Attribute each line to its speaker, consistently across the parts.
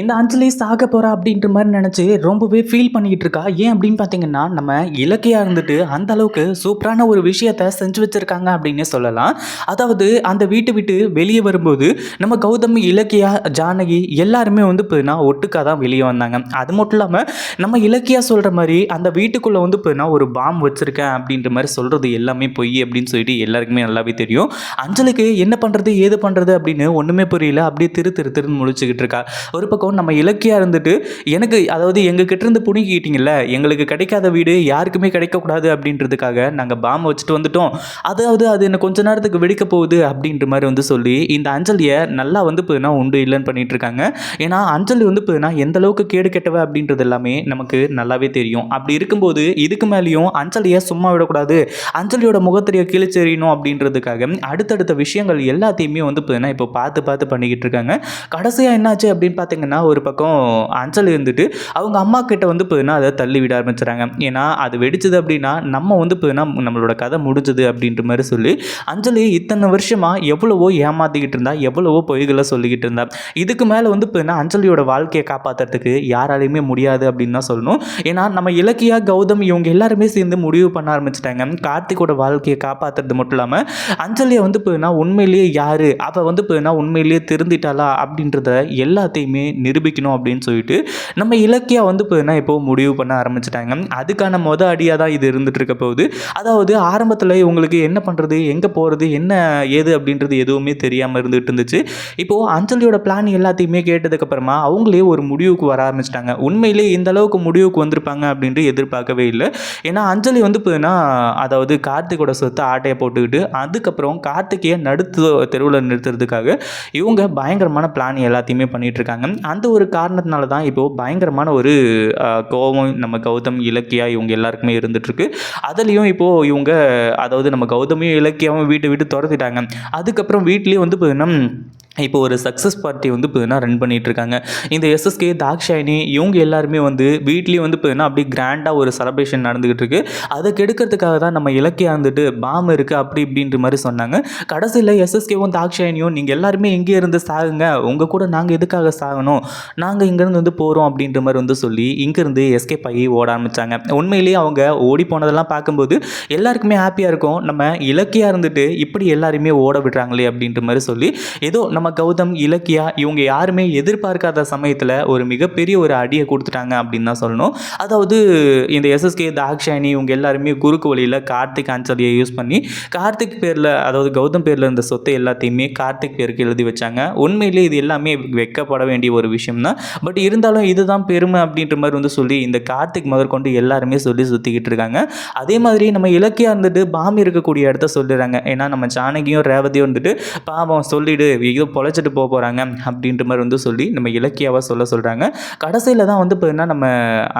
Speaker 1: இந்த அஞ்சலி சாக போகிறா அப்படின்ற மாதிரி நினச்சி ரொம்பவே ஃபீல் பண்ணிக்கிட்டு இருக்கா. ஏன் அப்படின்னு பார்த்தீங்கன்னா நம்ம இலக்கியாக இருந்துட்டு அந்த அளவுக்கு சூப்பரான ஒரு விஷயத்த செஞ்சு வச்சுருக்காங்க அப்படின்னே சொல்லலாம். அதாவது அந்த வீட்டை விட்டு வெளியே வரும்போது நம்ம கௌதம் இலக்கியா ஜானகி எல்லாருமே வந்து போயினா ஒட்டுக்காக தான் வெளியே வந்தாங்க. அது மட்டும் இல்லாமல் நம்ம இலக்கியா சொல்கிற மாதிரி அந்த வீட்டுக்குள்ளே வந்து போயினா ஒரு பாம் வச்சுருக்கேன் அப்படின்ற மாதிரி சொல்கிறது எல்லாமே பொய் அப்படின்னு சொல்லிட்டு எல்லாருக்குமே நல்லாவே தெரியும். அஞ்சலுக்கு என்ன பண்ணுறது ஏது பண்ணுறது அப்படின்னு ஒன்றுமே புரியல. அப்படியே திரு திரு திருன்னு முழிச்சுக்கிட்டு இருக்கா. ஒரு பக்கம் நம்ம இலக்கியாக இருந்துட்டு எனக்கு அதாவது எங்கள் கிட்ட இருந்து எங்களுக்கு கிடைக்காத வீடு யாருக்குமே கிடைக்கக்கூடாது அப்படின்றதுக்காக நாங்கள் பாம்பை வச்சுட்டு வந்துட்டோம். அதாவது அது என்ன கொஞ்ச நேரத்துக்கு வெடிக்க போகுது அப்படின்ற மாதிரி வந்து சொல்லி இந்த அஞ்சலியை நல்லா வந்து போதுனா உண்டு இல்லைன்னு பண்ணிட்டு இருக்காங்க. ஏன்னா அஞ்சலி வந்து போதுனா எந்த அளவுக்கு கேடு கெட்டவ அப்படின்றது எல்லாமே நமக்கு நல்லாவே தெரியும். அப்படி இருக்கும்போது இதுக்கு மேலேயும் அஞ்சலியை சும்மா விடக்கூடாது. அஞ்சலியோட முகத்திரையை கிழிச்செறியணும் அப்படின்றதுக்காக அடுத்தடுத்த விஷயங்கள் எல்லாத்தையுமே வந்து போதுனா இப்போ பார்த்து பார்த்து பண்ணிக்கிட்டு இருக்காங்க. கடைசியாக என்னாச்சு அப்படின்னு பார்த்தீங்கன்னா ஒரு பக்கம் அஞ்சல் இருந்துட்டு அவங்க அம்மா கிட்ட வந்து பார்த்தீங்கன்னா அதை தள்ளி விட ஆரம்பிச்சுறாங்க. ஏன்னா அது வெடிச்சது அப்படின்னா நம்ம வந்து பார்த்தீங்கன்னா நம்மளோட கதை முடிஞ்சது அப்படின்ற மாதிரி சொல்லி அஞ்சலி இத்தனை வருஷமாக எவ்வளவோ ஏமாத்திக்கிட்டு இருந்தா எவ்வளவோ பொய்களை சொல்லிக்கிட்டு இருந்தா. இதுக்கு மேலே வந்து பார்த்தீங்கன்னா அஞ்சலியோட வாழ்க்கையை காப்பாற்றுறதுக்கு யாராலையுமே முடியாது அப்படின்னு தான் சொல்லணும். ஏன்னா நம்ம இலக்கியா கௌதம் இவங்க எல்லாருமே சேர்ந்து முடிவு பண்ண ஆரம்பிச்சிட்டாங்க. கார்த்திகோட வாழ்க்கையை காப்பாற்றுறது மட்டும் இல்லாமல் அஞ்சலியை வந்து போயின்னா உண்மையிலேயே யார்? அவள் வந்து போயின்னா உண்மையிலேயே திருந்திட்டாளா அப்படின்றத எல்லாத்தையுமே நிரூபிக்கணும் அப்படின்னு சொல்லிட்டு நம்ம இலக்கியா வந்து போயின்னா இப்போ முடிவு பண்ண ஆரம்பிச்சிட்டாங்க. அதுக்கான மொதல் அடியாக தான் இது இருந்துட்டு இருக்க போகுது. அதாவது ஆரம்பத்தில் இவங்களுக்கு என்ன பண்ணுறது எங்கே போகிறது என்ன ஏது அப்படின்றது எதுவுமே தெரியாமல் இருந்துகிட்டு இருந்துச்சு. இப்போது அஞ்சலியோட பிளான் எல்லாத்தையுமே கேட்டதுக்கப்புறமா அவங்களே ஒரு முடிவுக்கு வர ஆரம்பிச்சிட்டாங்க. உண்மையிலே இந்த அளவுக்கு முடிவுக்கு வந்திருப்பாங்க அப்படின்ட்டு எதிர்பார்க்கவே இல்லை. ஏன்னா அஞ்சலி வந்து போயின்னா அதாவது கார்த்திகோட சொத்தை ஆட்டையை போட்டுக்கிட்டு அதுக்கப்புறம் கார்த்திகையை நடுத்து தெருவில் நிறுத்துறதுக்காக இவங்க பயங்கரமான பிளான் எல்லாத்தையுமே பண்ணிகிட்டு இருக்காங்க. அந்த ஒரு காரணத்தினால தான் இப்போது பயங்கரமான ஒரு கோபம் நம்ம கௌதம் இலக்கியா இவங்க எல்லாருக்குமே இருந்துகிட்ருக்கு அதுலேயும் இப்போது இவங்க அதாவது நம்ம கௌதமையும் இலக்கியாவும் வீட்டை விட்டு துரத்திட்டாங்க. அதுக்கப்புறம் வீட்லேயும் வந்து பார்த்தீங்கன்னா இப்போ ஒரு சக்ஸஸ் பார்ட்டி வந்து இப்போதுனா ரன் பண்ணிகிட்ருக்காங்க இந்த எஸ்எஸ்கே தாக்ஷாயினி இவங்க எல்லாருமே வந்து வீட்லேயும் வந்து பார்த்தீங்கன்னா அப்படியே கிராண்டாக ஒரு செலப்ரேஷன் நடந்துக்கிட்டு இருக்கு அதை கெடுக்கிறதுக்காக தான் நம்ம இலக்கியா இருந்துட்டு பாம் இருக்குது அப்படி இப்படின்ற மாதிரி சொன்னாங்க. கடைசியில் எஸ்எஸ்கேவும் தாக்ஷாயினியும் நீங்கள் எல்லாருமே இங்கே இருந்து சாகுங்க. உங்கள் கூட நாங்கள் எதுக்காக சாகணும்? நாங்கள் இங்கேருந்து வந்து போகிறோம் அப்படின்ற மாதிரி வந்து சொல்லி இங்கேருந்து எஸ்கே ஆகி ஓட ஆரம்பித்தாங்க உண்மையிலேயே அவங்க ஓடி போனதெல்லாம் பார்க்கும்போது எல்லாருக்குமே ஹாப்பியாக இருக்கும். நம்ம இலக்கியாக இருந்துட்டு இப்படி எல்லாருமே ஓட விடுறாங்களே அப்படின்ற மாதிரி சொல்லி ஏதோ நம்ம நம்ம கௌதம் இலக்கியா இவங்க யாருமே எதிர்பார்க்காத சமயத்தில் ஒரு மிகப்பெரிய ஒரு அடியை கொடுத்துட்டாங்க அப்படின்னு தான் சொல்லணும். அதாவது இந்த எஸ்எஸ்கே தாக்ஷாணி இவங்க எல்லாருமே குறுக்கு வழியில் கார்த்திக் அஞ்சலியை யூஸ் பண்ணி கார்த்திக் பேரில் அதாவது கௌதம் பேரில் இருந்த சொத்தை எல்லாத்தையுமே கார்த்திக் பேருக்கு எழுதி வச்சாங்க. உண்மையிலே இது எல்லாமே வெக்கப்பட வேண்டிய ஒரு விஷயம் தான். பட் இருந்தாலும் இதுதான் பெருமை அப்படின்ற மாதிரி வந்து சொல்லி இந்த கார்த்திக் முதற்கொண்டு எல்லாருமே சொல்லி சுற்றிக்கிட்டு இருக்காங்க. அதே மாதிரி நம்ம இலக்கியா இருந்துட்டு பாம்பு இருக்கக்கூடிய இடத்த சொல்லிடுறாங்க. ஏன்னா நம்ம ஜானகியும் ரேவதியும் வந்துட்டு பாவம் சொல்லிடு ஏதோ பொழைச்சிட்டு போக போகிறாங்க அப்படின்ற மாதிரி வந்து சொல்லி நம்ம இலக்கியாவாக சொல்ல சொல்கிறாங்க கடைசியில் தான் வந்து பார்த்தீங்கன்னா நம்ம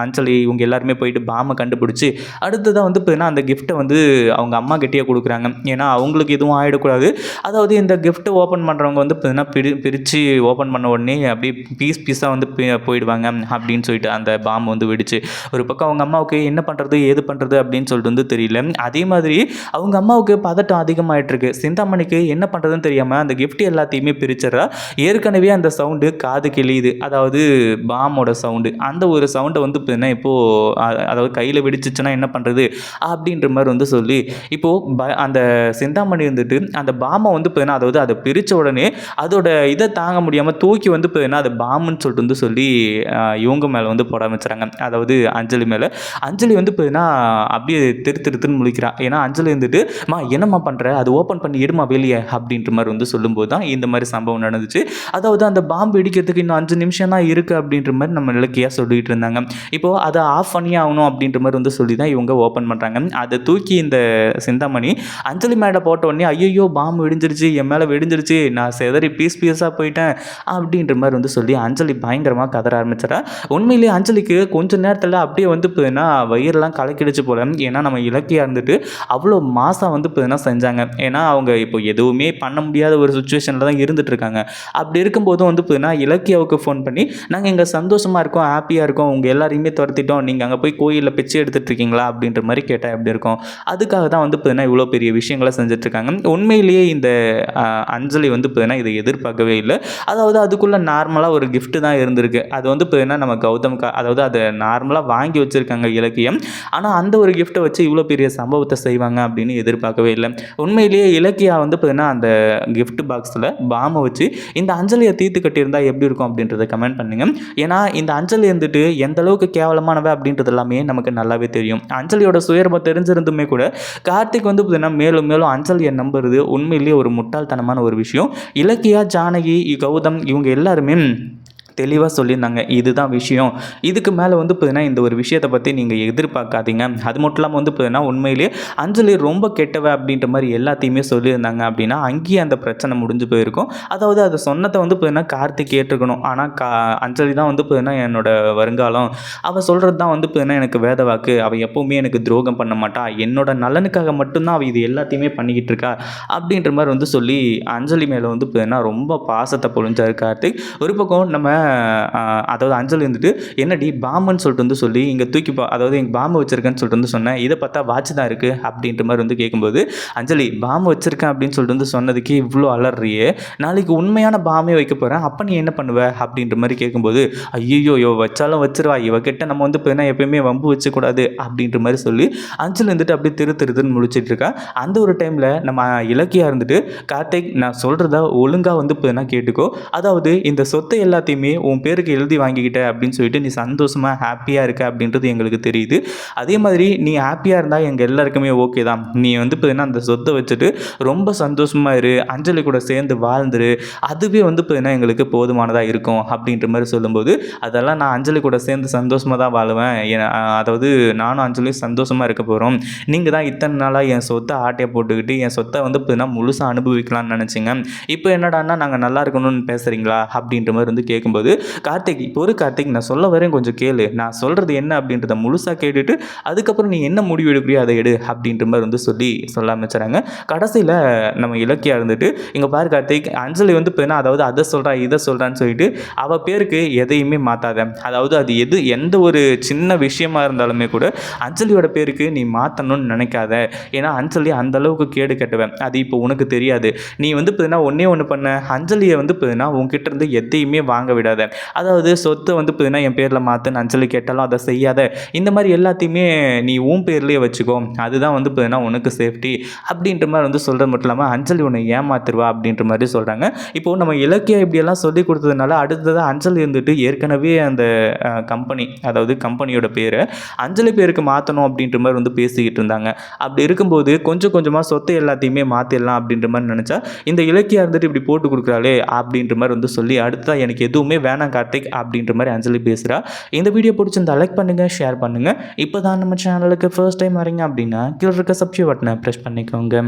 Speaker 1: அஞ்சலி இவங்க எல்லாருமே போயிட்டு பாமை கண்டுபிடிச்சி அடுத்ததாக வந்து பார்த்தீங்கன்னா அந்த கிஃப்ட்டை வந்து அவங்க அம்மா கிட்டேயே கொடுக்குறாங்க. ஏன்னா அவங்களுக்கு எதுவும் ஆகிடக்கூடாது அதாவது இந்த கிஃப்ட்டை ஓப்பன் பண்ணுறவங்க வந்து பார்த்தீங்கன்னா பிரி பிரித்து ஓப்பன் பண்ண உடனே அப்படியே பீஸ் பீஸாக வந்து போயிடுவாங்க அப்படின்னு சொல்லிட்டு அந்த பாம்பு வந்து வெடிச்சு ஒரு பக்கம் அவங்க அம்மாவுக்கு என்ன பண்ணுறது ஏது பண்ணுறது அப்படின்னு சொல்லிட்டு வந்து தெரியல. அதே மாதிரி அவங்க அம்மாவுக்கு பதட்டம் அதிகமாகிட்டு இருக்கு. சிந்தாமணிக்கு என்ன பண்ணுறதுன்னு தெரியாமல் அந்த கிஃப்ட் எல்லாத்தையுமே பிரிச்சிடறா. ஏற்கனவே அந்த சவுண்டு காது கிழியுது. அதாவது பாமோட சவுண்டு அந்த ஒரு சவுண்டை வந்து இப்போ என்ன இப்போது அதாவது கையில் வெடிச்சிச்சுன்னா என்ன பண்ணுறது அப்படின்ற மாதிரி வந்து சொல்லி இப்போது ப அந்த சிந்தாமணி வந்துட்டு அந்த பாமை வந்து இப்போ என்ன அதாவது அதை பிரித்த உடனே அதோட இதை தாங்க முடியாமல் தூக்கி வந்து இப்போ என்ன அது பாமுன்னு சொல்லிட்டு வந்து சொல்லி இவங்க மேலே வந்து போட ஆரம்பிச்சுறாங்க அதாவது அஞ்சலி மேலே. அஞ்சலி வந்து இப்போ என்ன அப்படியே திரு திருத்துன்னு முழிக்கிறா. ஏன்னா அஞ்சலி வந்துட்டு மா என்னம்மா பண்ணுற அது ஓப்பன் பண்ணி எடுமா வெளியே அப்படின்ற மாதிரி வந்து சொல்லும்போது தான் இந்த மாதிரி சம்பவம் நடந்துச்சு. அதாவது அந்த பாம்பு இடிக்கிறதுக்கு இன்னும் அஞ்சு நிமிஷம் தான் இருக்குது அப்படின்ற மாதிரி நம்ம இலக்கியாக சொல்லிட்டு இருந்தாங்க. இப்போது அதை ஆஃப் பண்ணி ஆகணும் அப்படின்ற மாதிரி வந்து சொல்லி தான் இவங்க ஓப்பன் பண்ணுறாங்க அதை தூக்கி இந்த சிந்தாமணி அஞ்சலி மேடை போட்ட உடனே ஐயோ பாம்பு விடிஞ்சிருச்சு என் மேலே விடிஞ்சிருச்சு நான் செதறி பீஸ் பீஸாக போயிட்டேன் அப்படின்ற மாதிரி வந்து சொல்லி அஞ்சலி பயங்கரமாக கதற ஆரம்பிச்சிடா உண்மையிலேயே அஞ்சலிக்கு கொஞ்சம் நேரத்தில் அப்படியே வந்து போதுன்னா வயிறெல்லாம் கலக்கிடுச்சு போல. ஏன்னா நம்ம இலக்கியாக இருந்துட்டு அவ்வளோ மாதம் வந்து போதுன்னா செஞ்சாங்க. ஏன்னா அவங்க இப்போ எதுவுமே பண்ண முடியாத ஒரு சுச்சுவேஷனில் தான் இருந்து இருந்துட்டுருக்காங்க. அப்படி இருக்கும்போதும் வந்து பார்த்தீங்கன்னா இலக்கியாவுக்கு ஃபோன் பண்ணி நாங்கள் இங்கே சந்தோஷமாக இருக்கோம் ஹாப்பியாக இருக்கோம் உங்கள் எல்லாரையுமே துரத்திட்டோம் நீங்கள் அங்கே போய் கோயிலில் பிச்சை எடுத்துகிட்டு இருக்கீங்களா அப்படின்ற மாதிரி கேட்டால் எப்படி இருக்கும்? அதுக்காக தான் வந்து பார்த்தீங்கன்னா இவ்வளோ பெரிய விஷயங்களை செஞ்சிட்ருக்காங்க உண்மையிலேயே இந்த அஞ்சலி வந்து பார்த்தீங்கன்னா இதை எதிர்பார்க்கவே இல்லை. அதாவது அதுக்குள்ளே நார்மலாக ஒரு கிஃப்ட்டு தான் இருந்திருக்கு. அது வந்து பார்த்தீங்கன்னா நம்ம கௌதம் கா அதாவது அதை நார்மலாக வாங்கி வச்சுருக்காங்க இலக்கியம். ஆனால் அந்த ஒரு கிஃப்ட்டை வச்சு இவ்வளோ பெரிய சம்பவத்தை செய்வாங்க அப்படின்னு எதிர்பார்க்கவே இல்லை. உண்மையிலேயே இலக்கியா வந்து பார்த்தீங்கன்னா அந்த கிஃப்ட் பாக்ஸில் பாம் வச்சு இந்த அஞ்சலியை தீர்த்து கட்டியிருந்தா எப்படி இருக்கும் அப்படின்றத கமெண்ட் பண்ணுங்க. ஏன்னா இந்த அஞ்சலி இருந்துட்டு எந்த அளவுக்கு கேவலமானவை அப்படின்றது எல்லாமே நமக்கு நல்லாவே தெரியும். அஞ்சலியோட சுயரபம் தெரிஞ்சிருந்துமே கூட கார்த்திக் வந்து பார்த்தீங்கன்னா மேலும் மேலும் அஞ்சலியை நம்புறது உண்மையிலேயே ஒரு முட்டாள்தனமான ஒரு விஷயம். இலக்கியா ஜானகி கௌதம் இவங்க எல்லாருமே தெளிவாக சொல்லியிருந்தாங்க. இதுதான் விஷயம். இதுக்கு மேலே வந்து பார்த்தீங்கன்னா இந்த ஒரு விஷயத்தை பற்றி நீங்கள் எதிர்பார்க்காதீங்க. அது மட்டும் இல்லாமல் வந்து பார்த்தீங்கன்னா உண்மையிலேயே அஞ்சலி ரொம்ப கெட்டவ அப்படின்ற மாதிரி எல்லாத்தையுமே சொல்லியிருந்தாங்க அப்படின்னா அங்கேயே அந்த பிரச்சனை முடிஞ்சு போயிருக்கும். அதாவது அதை சொன்னதை வந்து பார்த்தீங்கன்னா கார்த்திக் கேட்டிருக்கணும். ஆனால் கா அஞ்சலி தான் வந்து பார்த்தீங்கன்னா என்னோட வருங்காலம். அவள் சொல்கிறது தான் வந்து பார்த்தீங்கன்னா எனக்கு வேத வாக்கு. அவள் எப்போவுமே எனக்கு துரோகம் பண்ண மாட்டா. என்னோட நலனுக்காக மட்டும்தான் அவள் இது எல்லாத்தையுமே பண்ணிக்கிட்டு இருக்கா அப்படின்ற மாதிரி வந்து சொல்லி அஞ்சலி மேலே வந்து பார்த்தீங்கன்னா ரொம்ப பாசத்தை பொழிஞ்சாரு கார்த்திக் ஒரு பக்கம் நம்ம அதாவது அஞ்சலி இருந்துட்டு என்னடி பாம்புன்னு சொல்லிட்டு வந்து சொல்லி இங்கே தூக்கி பா அதாவது எங்கள் பாம்பு வச்சிருக்கேன்னு சொல்லிட்டு வந்து சொன்னேன். இதை பார்த்தா வாட்ச் தான் இருக்குது அப்படின்ற மாதிரி வந்து கேட்கும்போது அஞ்சலி பாம்பு வச்சிருக்கேன் அப்படின்னு சொல்லிட்டு வந்து சொன்னதுக்கு இவ்வளோ அலறியே நாளைக்கு உண்மையான பாம்பே வைக்க போகிறேன் அப்போ நீ என்ன பண்ணுவ? அப்படின்ற மாதிரி கேட்கும்போது ஐயோ இவ வச்சாலும் வச்சிருவா. இவகிட்ட நம்ம வந்து பார்த்தீங்கன்னா எப்பயுமே வம்பு வச்சக்கூடாது அப்படின்ற மாதிரி சொல்லி அஞ்சல் இருந்துட்டு அப்படியே திரு திருதுன்னு முழிச்சிட்டு இருக்கா. அந்த ஒரு டைமில் நம்ம இலக்கியா இருந்துட்டு கார்த்திக் நான் சொல்கிறத ஒழுங்காக வந்து பார்த்தீங்கன்னா கேட்டுக்கோ. அதாவது இந்த சொத்தை எல்லாத்தையுமே உன் பேருக்கு எழுதி வாங்கிக்கிட்ட அப்படின்னு சொல்லிட்டு நீ சந்தோஷமாக ஹாப்பியாக இருக்க அப்படின்றது எங்களுக்கு தெரியுது. அதே மாதிரி நீ ஹாப்பியாக இருந்தால் எங்கள் எல்லாருக்குமே ஓகே தான். நீ வந்து பார்த்தீங்கன்னா அந்த சொத்தை வச்சுட்டு ரொம்ப சந்தோஷமாக இரு அஞ்சலி கூட சேர்ந்து வாழ்ந்துரு அதுவே வந்து பார்த்தீங்கன்னா எங்களுக்கு போதுமானதாக இருக்கும் அப்படின்ற மாதிரி சொல்லும்போது அதெல்லாம் நான் அஞ்சலி கூட சேர்ந்து சந்தோஷமாக தான் வாழுவேன். அதாவது நானும் அஞ்சலியும் சந்தோஷமாக இருக்க போகிறோம் நீங்கள் தான் இத்தனை நாளாக என் சொத்தை ஆட்டையை போட்டுக்கிட்டு என் சொத்தை வந்து பார்த்தீங்கன்னா முழுசாக அனுபவிக்கலாம்னு நினச்சிங்க. இப்போ என்னடான்னா நாங்கள் நல்லா இருக்கணும்னு பேசுகிறீங்களா அப்படின்ற மாதிரி வந்து கேட்கும்போது கார்த்திக் இப்போ ஒரு கார்த்திக் நான் சொல்ல வரேன் கொஞ்சம் கேளு. நான் சொல்கிறது என்ன அப்படின்றத முழுசாக கேட்டுட்டு அதுக்கப்புறம் நீ என்ன முடிவு எடுக்கிறியோ அதை எடு அப்படின்ற மாதிரி வந்து சொல்லி சொல்ல ஆரம்பிச்சுறாங்க கடைசியில் நம்ம இலக்கியா இருந்துட்டு இங்கே பாரு கார்த்திக் அஞ்சலி வந்து இப்போ அதாவது அதை சொல்கிறா இதை சொல்கிறான்னு சொல்லிட்டு அவள் பேருக்கு எதையுமே மாற்றாத அதாவது அது எது எந்த ஒரு சின்ன விஷயமா இருந்தாலுமே கூட அஞ்சலியோட பேருக்கு நீ மாற்றணும்னு நினைக்காத. ஏன்னா அஞ்சலி அந்த அளவுக்கு கேடு கட்டுவேன் அது இப்போ உனக்கு தெரியாது. நீ வந்து பார்த்தீங்கன்னா ஒன்றே ஒன்று பண்ண. அஞ்சலியை வந்து பார்த்தீங்கன்னா உன்கிட்ட இருந்து எதையுமே வாங்க விடாத. அதாவது சொத்தை வந்து பார்த்தீங்கன்னா என் பேரில் மாற்றுன்னு அஞ்சலி கேட்டாலும் அதை செய்யாத. இந்த மாதிரி எல்லாத்தையுமே நீ உன் பேர்லேயே வச்சுக்கோ. அதுதான் வந்து பார்த்தீங்கன்னா உனக்கு சேஃப்டி அப்படின்ற மாதிரி வந்து சொல்கிறது மட்டும் இல்லாமல் அஞ்சலி உன்னை ஏமாத்துருவா அப்படின்ற மாதிரி சொல்கிறாங்க இப்போது நம்ம இலக்கியம் இப்படியெல்லாம் சொல்லி கொடுத்ததுனால அடுத்ததாக அஞ்சலி இருந்துட்டு ஏற்கனவே அந்த கம்பெனி அதாவது கம்பெனியோட பேரை அஞ்சலி பேருக்கு மாற்றணும் அப்படின்ற மாதிரி வந்து பேசிக்கிட்டு இருந்தாங்க. அப்படி இருக்கும்போது கொஞ்சம் கொஞ்சமாக சொத்தை எல்லாத்தையுமே மாற்றிடலாம் அப்படின்ற மாதிரி நினச்சா இந்த இலக்கியம் இருந்துட்டு இப்படி போட்டு கொடுக்குறாளே அப்படின்ற மாதிரி வந்து சொல்லி அடுத்ததாக எனக்கு எதுவுமே வேணாம் கார்த்திக் அப்படின்ற மாதிரி அஞ்சலி பேசுகிறா இந்த வீடியோ பிடிச்சிருந்தா லைக் பண்ணுங்கள் ஷேர் பண்ணுங்கள் இப்போ தான் நம்ம சேனலுக்கு ஃபர்ஸ்ட் டைம் வரீங்க அப்படின்னா கீழே இருக்க சப்ஸ்கிரைப் பட்டனை ப்ரெஸ் பண்ணிக்கோங்க.